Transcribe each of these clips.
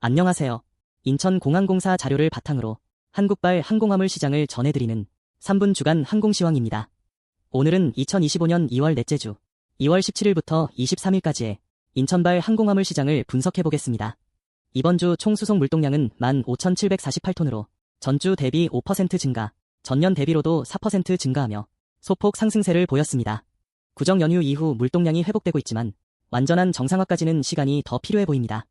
안녕하세요. 인천공항공사 자료를 바탕으로 한국발 항공화물 시장을 전해드리는 3분 주간 항공시황입니다. 오늘은 2025년 2월 넷째 주 2월 17일부터 23일까지의 인천발 항공화물 시장을 분석해보겠습니다. 이번 주 총 수송 물동량은 15,748톤으로 전주 대비 5% 증가, 전년 대비로도 4% 증가하며 소폭 상승세를 보였습니다. 구정 연휴 이후 물동량이 회복되고 있지만 완전한 정상화까지는 시간이 더 필요해 보입니다.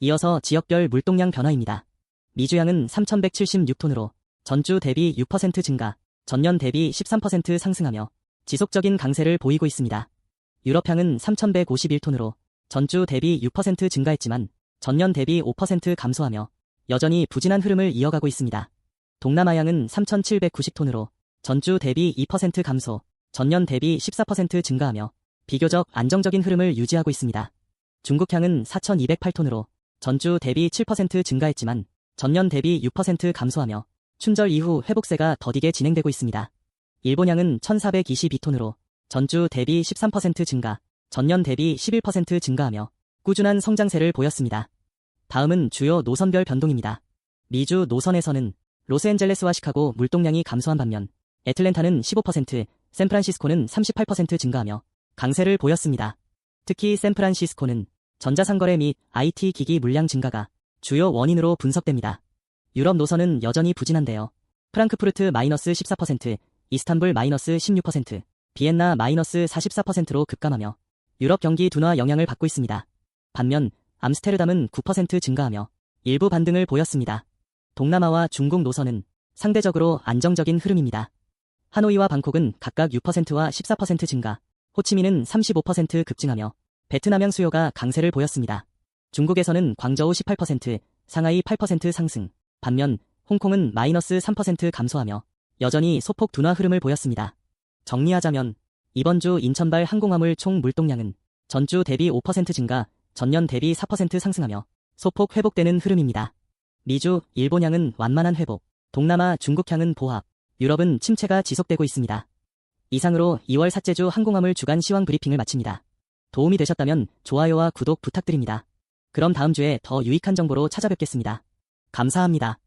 이어서 지역별 물동량 변화입니다. 미주양은 3,176톤으로 전주 대비 6% 증가, 전년 대비 13% 상승하며 지속적인 강세를 보이고 있습니다. 유럽향은 3,151톤으로 전주 대비 6% 증가했지만 전년 대비 5% 감소하며 여전히 부진한 흐름을 이어가고 있습니다. 동남아향은 3,790톤으로 전주 대비 2% 감소, 전년 대비 14% 증가하며 비교적 안정적인 흐름을 유지하고 있습니다. 중국향은 4,208톤으로 전주 대비 7% 증가했지만 전년 대비 6% 감소하며 춘절 이후 회복세가 더디게 진행되고 있습니다. 일본향은 1,422톤으로 전주 대비 13% 증가, 전년 대비 11% 증가하며 꾸준한 성장세를 보였습니다. 다음은 주요 노선별 변동입니다. 미주 노선에서는 로스앤젤레스와 시카고 물동량이 감소한 반면 애틀랜타는 15%, 샌프란시스코는 38% 증가하며 강세를 보였습니다. 특히 샌프란시스코는 전자상거래 및 IT 기기 물량 증가가 주요 원인으로 분석됩니다. 유럽 노선은 여전히 부진한데요. 프랑크푸르트 마이너스 14%, 이스탄불 마이너스 16%, 비엔나 마이너스 44%로 급감하며 유럽 경기 둔화 영향을 받고 있습니다. 반면 암스테르담은 9% 증가하며 일부 반등을 보였습니다. 동남아와 중국 노선은 상대적으로 안정적인 흐름입니다. 하노이와 방콕은 각각 6%와 14% 증가, 호치민은 35% 급증하며 베트남향 수요가 강세를 보였습니다. 중국에서는 광저우 18%, 상하이 8% 상승, 반면 홍콩은 마이너스 3% 감소하며 여전히 소폭 둔화 흐름을 보였습니다. 정리하자면 이번 주 인천발 항공화물 총 물동량은 전주 대비 5% 증가, 전년 대비 4% 상승하며 소폭 회복되는 흐름입니다. 미주, 일본향은 완만한 회복, 동남아, 중국향은 보합, 유럽은 침체가 지속되고 있습니다. 이상으로 2월 삭제 주 항공화물 주간 시황 브리핑을 마칩니다. 도움이 되셨다면 좋아요와 구독 부탁드립니다. 그럼 다음 주에 더 유익한 정보로 찾아뵙겠습니다. 감사합니다.